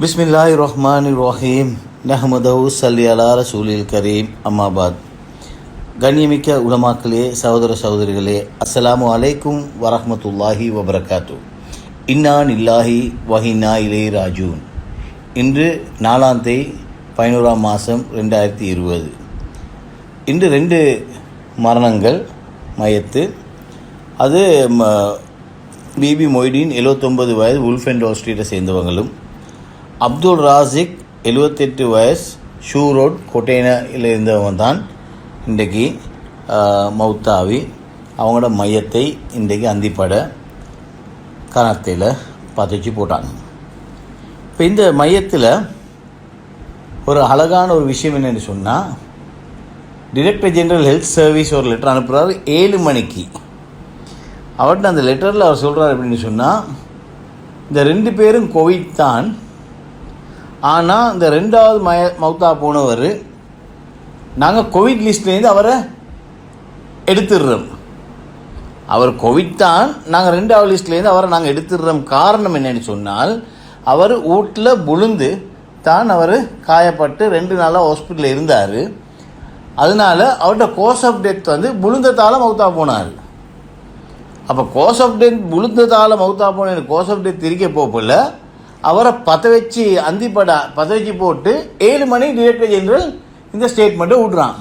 பிஸ்மில்லாஹி ரஹ்மான் ரஹீம் நஹமதவு சல்லி அலா ரசூலில் கரீம். அம்மாபாத் கண்ணியமிக்க உலமாக்களே சகோதர சகோதரிகளே அஸ்ஸலாமு அலைக்கும் வரஹமத்துல்லாஹி வபரகாத்து இன்னா இல்லாஹி வஹின்னா இலே ராஜூன். இன்று நாலாம் தேதி பதினோராம் மாதம் ரெண்டாயிரத்தி இருபது. இன்று ரெண்டு மரணங்கள் மயத்து. அது ம, பிபி மொய்டீன் எழுவத்தொம்பது வயது உல்ஃப் அண்ட் ஸ்ட்ரீட்டை சேர்ந்தவங்களும் அப்துல் ராசிக் எழுவத்தெட்டு வயசு ஷூ ரோட் கொட்டேனில் இருந்தவங்க தான் இன்றைக்கு மௌத்தாவி அவங்களோட மையத்தை இன்றைக்கு அந்திப்பட கணத்தில் பதைச்சு போட்டாங்க. இப்போ இந்த மையத்தில் ஒரு அழகான ஒரு விஷயம் என்னென்னு சொன்னால் டிரெக்டர் ஜெனரல் ஹெல்த் சர்வீஸ் ஒரு லெட்டர் அனுப்புகிறாரு ஏழு மணிக்கு. அவர்கிட்ட அந்த லெட்டரில் அவர் சொல்கிறார் அப்படின்னு சொன்னால் இந்த ரெண்டு பேரும் கோவிட் தான் ஆனால் இந்த ரெண்டாவது மய மௌத்தா போனவர் நாங்கள் கோவிட் லிஸ்ட்லேருந்து அவரை எடுத்துடுறோம் அவர் கோவிட் தான் நாங்கள் ரெண்டாவது லிஸ்ட்லேருந்து அவரை நாங்கள் எடுத்துடுறோம் காரணம் என்னன்னு சொன்னால் அவர் வீட்டில் புழுந்து தான் அவர் காயப்பட்டு ரெண்டு நாளாக ஹாஸ்பிட்டலில் இருந்தார். அதனால அவர்கிட்ட கோஸ் ஆஃப் டெத் வந்து புழுந்தத்தால் மௌத்தா போனார். அப்போ கோஸ் ஆஃப் டெத் புழுந்தத்தால் மௌத்தா போன கோஸ் ஆஃப் டெத் திரிக்க போகல அவரை பற்ற வச்சு அந்திப்பட பற்ற வச்சு போட்டு ஏழு மணி டிரெக்டர் ஜெனரல் இந்த ஸ்டேட்மெண்ட்டை விட்றான்.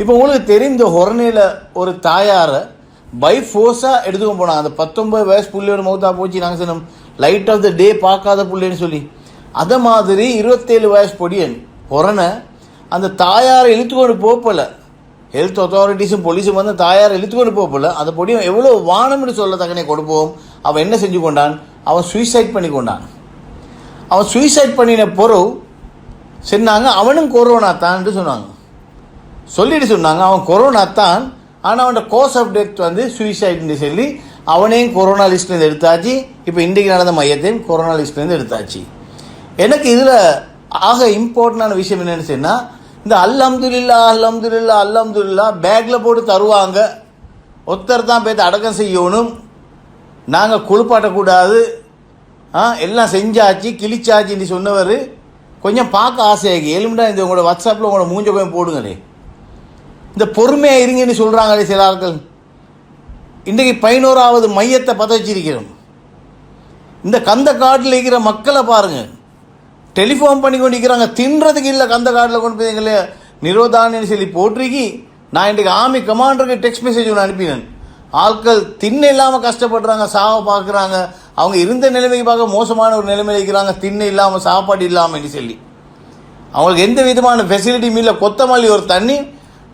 இப்போ உங்களுக்கு தெரிந்த ஹொரணையில் ஒரு தாயாரை பை ஃபோர்ஸாக எடுத்துக்க போனாங்க அந்த பத்தொம்பது வயசு புள்ளியோட மௌத்தா போச்சு நாங்கள் சொன்னோம் லைட் ஆஃப் த டே பார்க்காத புள்ளைன்னு சொல்லி. அதை மாதிரி இருபத்தேழு வயசு பொடியன் ஹொரனை அந்த தாயாரை இழுத்துக்கொண்டு போகல ஹெல்த் அத்தாரிட்டிஸும் போலீஸும் வந்து தாயாரை இழுத்துக்கொண்டு போகல அந்த பொடியும் எவ்வளோ வானம்னு சொல்லத்தக்கனே கொடுப்போம். அவன் என்ன செஞ்சு கொண்டான்? அவன் சூசைட் பண்ணி கொண்டான். அவன் சுயசைட் பண்ணின பொருள் சொன்னாங்க அவனும் கொரோனா தான்ட்டு சொன்னாங்க. சொல்லிட்டு சொன்னாங்க அவன் கொரோனா தான் ஆனால் அவனோட கோர்ஸ் ஆஃப் டெத் வந்து சுயசைட்னு சொல்லி அவனையும் கொரோனா லிஸ்ட்லேருந்து எடுத்தாச்சு. இப்போ இன்றைக்கு நடந்த மையத்தையும் கொரோனா லிஸ்ட்லேருந்து எடுத்தாச்சு. எனக்கு இதில் ஆக இம்பார்ட்டண்டான விஷயம் என்னென்னு சொன்னால் இந்த அல்லம்துல்லா அல்லம்துல்லா அல்லம்துல்லா பேக்கில் போட்டு தருவாங்க. ஒருத்தர் தான் போய் அடக்கம் செய்யணும். நாங்கள் குளிப்பாட்டக்கூடாது. எல்லாம் செஞ்சாச்சு கிழிச்சாச்சுன்னு சொன்னவர். கொஞ்சம் பார்க்க ஆசையாகி எலும்புடா இந்த உங்களோட வாட்ஸ்அப்பில் உங்களோட மூஞ்ச போய் போடுங்களே. இந்த பொறுமையாக இருங்கன்னு சொல்கிறாங்களே சில ஆட்கள். இன்றைக்கு பதினோராவது மையத்தை பற்ற வச்சிருக்கிறோம். இந்த கந்த காட்டில் இருக்கிற மக்களை பாருங்கள் டெலிஃபோன் பண்ணி கொண்டு இருக்கிறாங்க. தின்றதுக்கு இல்லை கந்த காட்டில் கொண்டு போய் எங்களை நிரோதானு சொல்லி போட்டிருக்கி நான் இன்றைக்கு ஆர்மி கமாண்டருக்கு டெக்ஸ்ட் மெசேஜ் ஒன்று அனுப்பினேன். ஆட்கள் தின்ன இல்லாமல் கஷ்டப்படுறாங்க சாவை பார்க்குறாங்க. அவங்க இருந்த நிலைமைக்கு பார்க்க மோசமான ஒரு நிலைமையில் இருக்கிறாங்க. திண்ண இல்லாமல் சாப்பாடு இல்லாமல் சொல்லி. அவங்களுக்கு எந்த விதமான ஃபெசிலிட்டியும் இல்லை கொத்தமல்லி ஒரு தண்ணி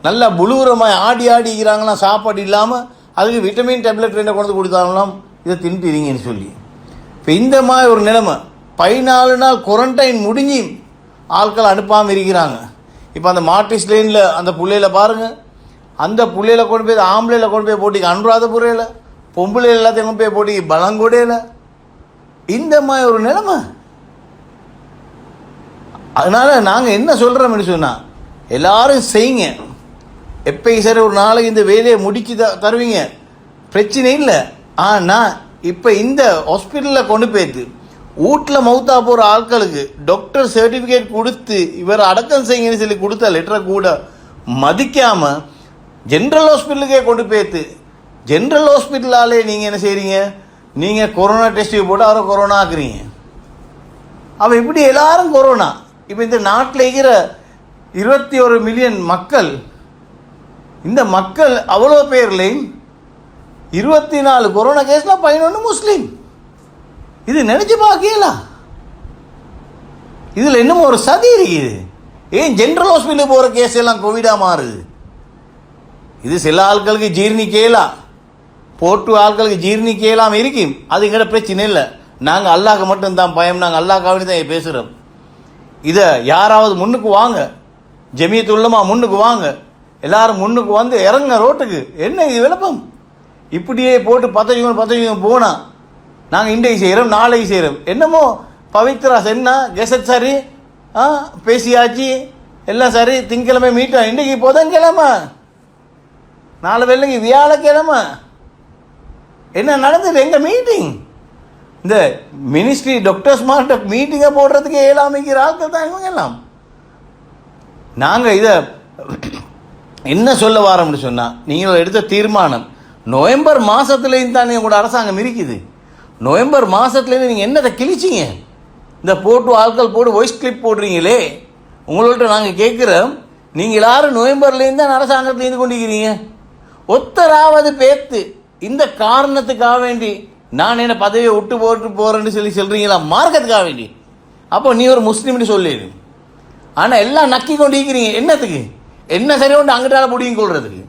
நல்லா புழுவுரமாக ஆடி ஆடி இருக்கிறாங்களாம் சாப்பாடு இல்லாமல் அதுக்கு விட்டமின் டேப்லெட் ரெண்டை கொண்டு கொடுத்தாங்களாம். இதை தின்ட்டுறீங்கன்னு சொல்லி. இப்போ இந்த மாதிரி ஒரு நிலைமை பதினாலு நாள் குவாரண்டைன் முடிஞ்சு ஆட்கள் அனுப்பாமல் இருக்கிறாங்க. இப்போ அந்த மார்டிஸ் லைனில் அந்த பிள்ளையில பாருங்கள் அந்த பிள்ளையில கொண்டு போய் ஆம்பளையில் கொண்டு போய் போட்டிக்கு அனுராதபுரையில் பொம்பளை எல்லாத்தையும் கொண்டு போய் போட்டிக்கு பலங்கொடையில் இந்த மாதிரி ஒரு நிலைமை. அதனால் நாங்கள் என்ன சொல்கிறோம்னு சொன்னால் எல்லாரும் செய்யுங்க. எப்பயும் சரி ஒரு நாளைக்கு இந்த வேலையை முடிச்சு த தருவீங்க. பிரச்சனை இல்லை. ஆனால் இப்போ இந்த ஹாஸ்பிட்டலில் கொண்டு போயிட்டு வீட்டில் மவுத்தா போகிற ஆட்களுக்கு டாக்டர் சர்டிஃபிகேட் கொடுத்து இவர் அடக்கம் செய்யுங்கன்னு சொல்லி கொடுத்த லெட்டரை கூட மதிக்காமல் ஜென்ரல் ஹாஸ்பிட்டலுக்கே கொண்டு போயிட்டு ஜென்ரல் ஹாஸ்பிட்டலாலே நீங்கள் என்ன செய்கிறீங்க நீங்கள் கொரோனா டெஸ்ட்டு போட்டு அவரை கொரோனா ஆக்குறீங்க. அவள் இப்படி எல்லாரும் கொரோனா இப்போ இந்த நாட்டில் இருக்கிற இருபத்தி ஒரு மில்லியன் மக்கள் இந்த மக்கள் அவ்வளோ பேர்லையும் இருபத்தி நாலு கொரோனா கேஸில் பதினொன்று முஸ்லீம். இது நினச்சி பார்க்கலாம் இதில் இன்னும் ஒரு சதி இருக்குது. ஏன் ஜென்ரல் ஹாஸ்பிட்டலுக்கு போகிற கேஸ் எல்லாம் கோவிடாக மாறுது? இது சில ஆட்களுக்கு ஜீர்ணிக்கலாம் போட்டு ஆட்களுக்கு ஜீர்ணிக்கலாம் இருக்கும்? அது எங்கட பிரச்சனை இல்லை. நாங்கள் அல்லாஹ் மட்டும்தான் பயம் நாங்கள் அல்லாஹ்க்காக தான் பேசுகிறோம் இதை யாராவது முன்னுக்கு வாங்க. ஜமியத்துள்ளமா முன்னுக்கு வாங்க. எல்லாரும் முன்னுக்கு வந்து இறங்க ரோட்டுக்கு. என்ன இது விளப்பம்? இப்படியே போட்டு பத்தவங்க பத்தவங்க போனால் நாங்கள் இன்றைக்கு செய்கிறோம் நாளைக்கு செய்கிறோம் என்னமோ பவித்ரா சென்னா கெசட் சரி ஆ பேசியாச்சு எல்லாம் சரி திங்கிழமை மீட்டோம் இன்றைக்கு புதன்கிழமை நாலு வெள்ளைக்கு வியாழக்கிழமை. என்ன நடந்தது? எங்கள் மீட்டிங் இந்த மினிஸ்ட்ரி டாக்டர்ஸ்மார்ட்ட மீட்டிங்கை போடுறதுக்கு ஏழாமைக்கிற ஆட்கள் தான் இவங்க எல்லாம். நாங்கள் இதை என்ன சொல்ல வாரோம்னு சொன்னால் நீங்கள் எடுத்த தீர்மானம் நவம்பர் மாதத்துலேயும் தான் உங்களோட அரசாங்கம் இருக்குது. நவம்பர் மாதத்துலேருந்து நீங்கள் என்னத்தை கிழிச்சிங்க? இந்த போட்டு ஆட்கள் போட்டு வாய்ஸ் கிளிப் போடுறீங்களே. உங்கள்கிட்ட நாங்கள் கேட்குறோம் நீங்கள் எல்லாரும் நவம்பர்லேருந்து தான் அரசாங்கத்துலேருந்து கொண்டிருக்கிறீங்க ஒத்தராவது பேத்து இந்த காரணத்துக்காக வேண்டி நான் என்ன பதவியை விட்டு போட்டு போகிறேன்னு சொல்லி சொல்கிறீங்களா மார்க்கத்துக்காக வேண்டி. அப்போ நீ ஒரு முஸ்லீம்னு சொல்லிடு ஆனால் எல்லாம் நக்கி கொண்டு இருக்கிறீங்க. என்னத்துக்கு? என்ன சரி ஒன்று அங்கிட்டால முடியும் கொள்றதுக்கு?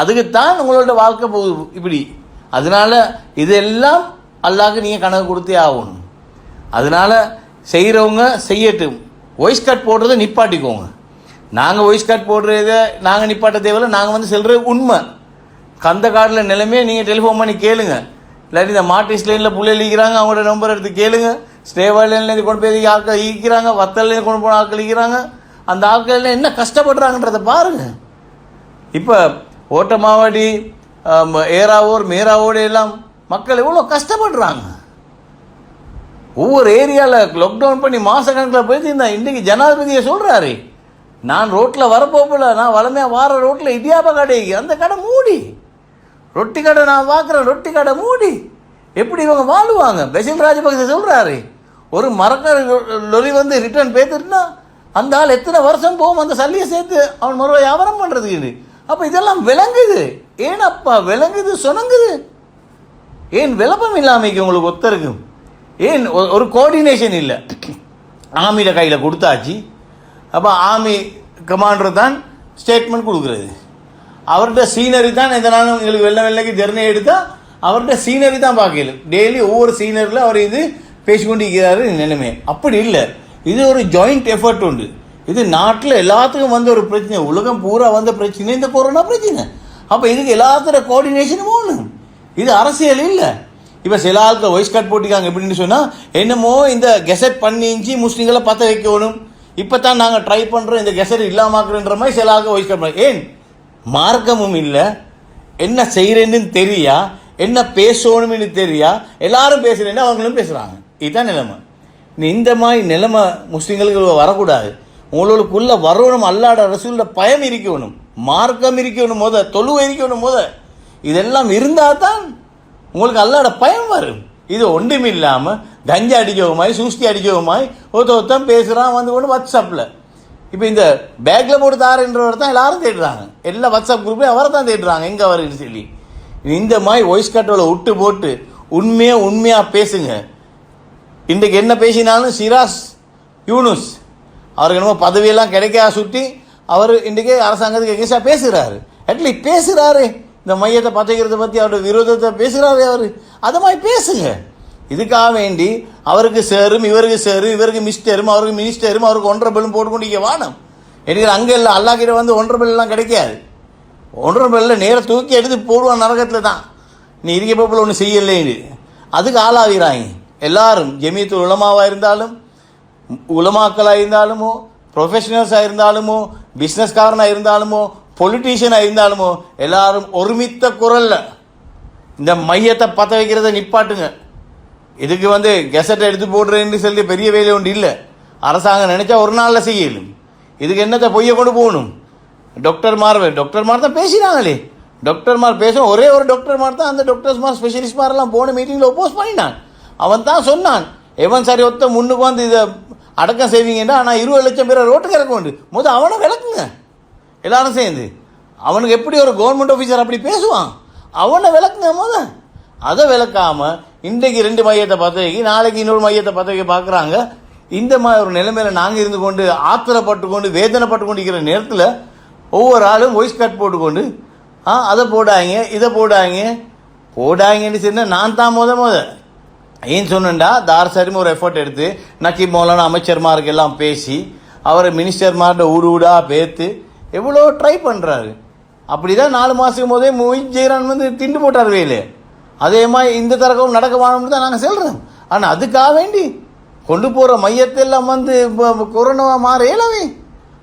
அதுக்குத்தான் உங்களோட வாழ்க்கை போகுது இப்படி. அதனால இதெல்லாம் அல்லாக்கு நீங்கள் கணக்கு கொடுத்தே ஆகணும். அதனால செய்கிறவங்க செய்யட்டும். வாய்ஸ் கட் போடுறதை நிப்பாட்டிக்கோங்க. நாங்கள் வாய்ஸ் கட் போடுறத நாங்கள் நிப்பாட்ட தேவையில்லை. நாங்கள் வந்து செல்கிற உண்மை. கந்த காட்டில் நிலைமையை நீங்கள் டெலிஃபோன் பண்ணி கேளுங்க. இல்லாட்டி இந்த மாட்டி லைனில் புள்ளை இருக்கிறாங்க அவங்களோட நம்பர் எடுத்து கேளுங்க. ஸ்டேவா லைன்லேருந்து கொண்டு போய் ஆட்கள் ஈக்கிறாங்க வத்தல்லேருந்து கொண்டு போன ஆட்கள் ஈக்கிறாங்க அந்த ஆட்கள் எல்லாம் என்ன கஷ்டப்படுறாங்கன்றத பாருங்கள் இப்போ ஓட்டமாவடி ஏராவூர் ஏறாவூர் மேராவோடு எல்லாம் மக்கள் எவ்வளோ கஷ்டப்படுறாங்க. ஒவ்வொரு ஏரியாவில் லாக்டவுன் பண்ணி மாதக்கணக்கில் போயிட்டு இந்த இன்றைக்கி ஜனாதிபதியை சொல்கிறாரு நான் ரோட்டில் வரப்போகல நான் வளமையாக வார ரோட்டில் இடியாப்ப கடை அந்த கடை மூடி. ரொட்டி கடை நான் பார்க்குறேன் ரொட்டி கடை மூடி. எப்படி இவங்க வாழுவாங்க? பெசில் ராஜபக்சே சொல்கிறாரு ஒரு மரக்கரை லொரி வந்து ரிட்டர்ன் பேத்துட்டுனா அந்த ஆள் எத்தனை வருஷம் போகும் அந்த சல்லியை சேர்த்து அவன் மறு வியாபாரம் பண்ணுறதுக்கு அப்போ இதெல்லாம் விளங்குது. ஏனப்பா விளங்குது சொனங்குது ஏன் விளப்பம் இல்லாமைக்கு உங்களுக்கு ஒத்தருக்கும் ஏன் ஒ- ஒரு கோஆர்டினேஷன் இல்லை. ஆமியிட கையில் கொடுத்தாச்சு. அப்போ ஆமி கமாண்டர் தான் ஸ்டேட்மெண்ட் கொடுக்குறது. அவர்கிட்ட சீனரி தான் எந்த நாளும் எங்களுக்கு வெள்ளை வெள்ளைக்கு ஜெர்னி எடுத்தால் அவர்கிட்ட சீனரி தான் பார்க்கல டெய்லி ஒவ்வொரு சீனரில் அவர் இது பேசிக்கொண்டிருக்கிறாரு நிலைமை. அப்படி இல்லை. இது ஒரு ஜாயிண்ட் எஃபர்ட் உண்டு. இது நாட்டில் எல்லாத்துக்கும் வந்த ஒரு பிரச்சனை. உலகம் பூரா வந்த பிரச்சனை. இந்த கொரோனா பிரச்சனை. அப்போ இதுக்கு எல்லாத்தோட கோஆர்டினேஷனும் ஒன்று இது அரசியல் இல்லை. இப்போ சில ஆளுக்கு வாய்ஸ் கட் போட்டிருக்காங்க. எப்படின்னு சொன்னால் என்னமோ இந்த கெசட் பண்ணிஞ்சு முஸ்லீம்களை பற்ற வைக்கணும். இப்போ தான் நாங்கள் ட்ரை பண்ணுறோம் இந்த கெசட் இல்லாமாக்குறன்ற மாதிரி சில ஆளுக்கு வாய்ஸ் கட் பண்ண ஏன்? மார்க்கமும் இல்லை. என்ன செய்கிறேன்னு தெரியா? என்ன பேசணும்னு தெரியா? எல்லாரும் பேசுகிறேன்னு அவங்களும் பேசுகிறாங்க இதுதான் நிலைமை. நீ இந்த மாதிரி நிலைமை முஸ்லீம்களுக்கு வரக்கூடாது. உங்களுக்குள்ளே வரணும் அல்லாட ரசூலில் பயம் இருக்கணும். மார்க்கம் இருக்கணும் போத தொழுவை இருக்கணும் போத இதெல்லாம் இருந்தால் தான் உங்களுக்கு அல்லாட பயம் வரும். இது ஒன்றும் இல்லாமல் கஞ்சா அடிக்கவுமாய் சூஸ்தி அடிக்கவுமாய் ஒருத்த ஒருத்தன் பேசுகிறான் வந்து கொண்டு வாட்ஸ்அப்பில் இப்போ இந்த பேக்கில் போட்டு தாருன்றவர் தான் எல்லாரும் தேடுறாங்க. எல்லா வாட்ஸ்அப் குரூப்பே அவரை தான் தேடுறாங்க. எங்கே அவருன்னு சொல்லி. இந்த மாதிரி வாய்ஸ் கட்டோவில் விட்டு போட்டு உண்மையாக உண்மையாக பேசுங்க. இன்றைக்கு என்ன பேசினாலும் சிராஸ் யூனுஸ். அவருக்கு என்னமோ பதவியெல்லாம் கிடைக்கா சுற்றி அவர் இன்றைக்கே அரசாங்கத்துக்கு எகேன்ஸ்டாக பேசுகிறாரு அட்லீஸ்ட் பேசுகிறாரு இந்த மையத்தை பதைக்கிறத பற்றி அவரோட விரோதத்தை பேசுகிறாரு அவர். அது மாதிரி பேசுங்க. இதுக்காக வேண்டி அவருக்கு சேரும் இவருக்கு சேரும் இவருக்கு மிஸ்டரும் அவருக்கு மினிஸ்டரும் அவருக்கு ஒன்றரை பில்லும் போட்டுக்கொண்டு வானம். எனக்கு அங்கே இல்லை அல்லா கிட்ட வந்து ஒன்றரை பில்லாம் கிடைக்காது. ஒன்றரை பில்ல நேரம் தூக்கி எடுத்து போடுவான் நரகத்தில் தான். நீ இருக்க போல ஒன்று செய்யலைன்னு. அதுக்கு ஆளாகிறாங்க எல்லாரும் ஜெமியத்து உலமாவாக இருந்தாலும் உலமாக்களாக இருந்தாலுமோ ப்ரொஃபஷனல்ஸாக இருந்தாலுமோ பிஸ்னஸ்காரனாக இருந்தாலுமோ பொலிட்டீஷியனாக இருந்தாலுமோ எல்லாரும் ஒருமித்த குரலில் இந்த மையத்தை பற்ற வைக்கிறத நிப்பாட்டுங்க. இதுக்கு வந்து கெசட்டை எடுத்து போடுறேன்னு சொல்லி பெரிய வேலை ஒன்று இல்லை. அரசாங்கம் நினைச்சா ஒரு நாளில் செய்யலும். இதுக்கு என்னத்தை பொய்ய கொண்டு போகணும்? டாக்டர் மார் டாக்டர் மார் தான் பேசினாங்களே. டாக்டர் மார் ஒரே ஒரு டாக்டர் மார் தான் அந்த டாக்டர்ஸ் மார் ஸ்பெஷலிஸ்ட் மாரெல்லாம் போன மீட்டிங்கில் ஒப்போஸ் பண்ணினான். அவன் தான் சொன்னான் எவன் சரி ஒத்த முன்னுக்கு வந்து இதை அடக்கம் செய்வீங்கன்னா ஆனால் இருபது லட்சம் பேரை ரோட்டுக்கு இறக்க உண்டு முதல் அவனை விளக்குங்க. எல்லாரும் சேர்ந்து. அவனுக்கு எப்படி ஒரு கவர்மெண்ட் ஆஃபீஸர் அப்படி பேசுவான்? அவனை விளக்குங்க முத. அதை விளக்காமல் இன்றைக்கு ரெண்டு மையத்தை பற்ற வைக்கி நாளைக்கு இன்னொரு மையத்தை பற்ற வைக்க பார்க்குறாங்க. இந்த மாதிரி ஒரு நிலைமையில நாங்கள் இருந்து கொண்டு ஆத்திரப்பட்டு கொண்டு வேதனைப்பட்டு கொண்டு இருக்கிற நேரத்தில் ஒவ்வொரு ஆளும் வாய்ஸ் கட் போட்டுக்கொண்டு ஆ அதை போடாங்க இதை போடாங்க. போடாங்கன்னு சொன்னால் நான் தான் முத முத. ஏன் சொன்னேன்டா? தாரசாரியும் ஒரு எஃபர்ட் எடுத்து நக்கி மௌலான அமைச்சர்மார்க்கெல்லாம் பேசி அவரை மினிஸ்டர்மார்கிட்ட ஊடு ஊடாக பேத்து எவ்வளோ ட்ரை பண்ணுறாரு அப்படி தான் நாலு மாதத்துக்கு போதே மொய் ஜெயரான் வந்து திண்டு போட்டார் வேலு. அதே மாதிரி இந்த தரகம் நடக்க வேணும்னு தான் நாங்கள் சொல்கிறோம் ஆனால் அதுக்காக வேண்டி கொண்டு போகிற மையத்தெல்லாம் வந்து இப்போ கொரோனாவா மாற இயலவே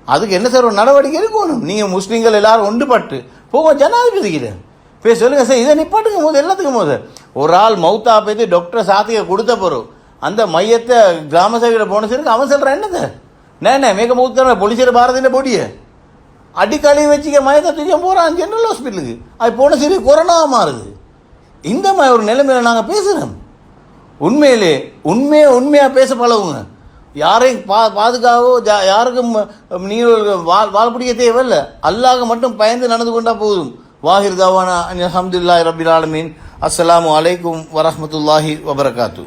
அதுக்கு என்ன சார் ஒரு நடவடிக்கை இருக்கணும் நீங்கள் முஸ்லீம்கள் எல்லாரும் ஒன்றுபட்டு போக ஜனாதிபதிக்கிட்ட போய் சொல்லுங்கள் சார் இதை நிப்பாட்டுக்கும் போது எல்லாத்துக்கும் போது ஒரு ஆள் மௌத்தா போய்த்து டாக்டர் சாத்தியை கொடுத்த பிறகு அந்த மையத்தை கிராம சேவையில் போன சரி அவன் சொல்கிறான் என்னது? நேண்ணே மேக மௌத்தான பொலிசியர் பாரதியில் பொடியை அடிக்கழி வச்சுக்க மயத்தை தூக்கம் போகிறான் ஜென்ரல் ஹாஸ்பிட்டலுக்கு அது போன சரி கொரோனாவாக மாறுது. இந்த மாதிரி ஒரு நிலைமையில நாங்கள் பேசுகிறோம் உண்மையிலே உண்மையை உண்மையாக பேச பழகுங்க. யாரையும் பா பாதுகாவோ ஜா யாருக்கும் நீங்கள் வாழ் வாழ் பிடிக்க தேவையில்லை. அல்லாஹ் மட்டும் பயந்து நடந்து கொண்டா போதும். வாஹிர் தவானா அஹமதுல்லாஹ் ரபில் ஆலமீன். அஸ்ஸலாமு அலைக்கும் வரமத்துல்லாஹி வபரகாத்து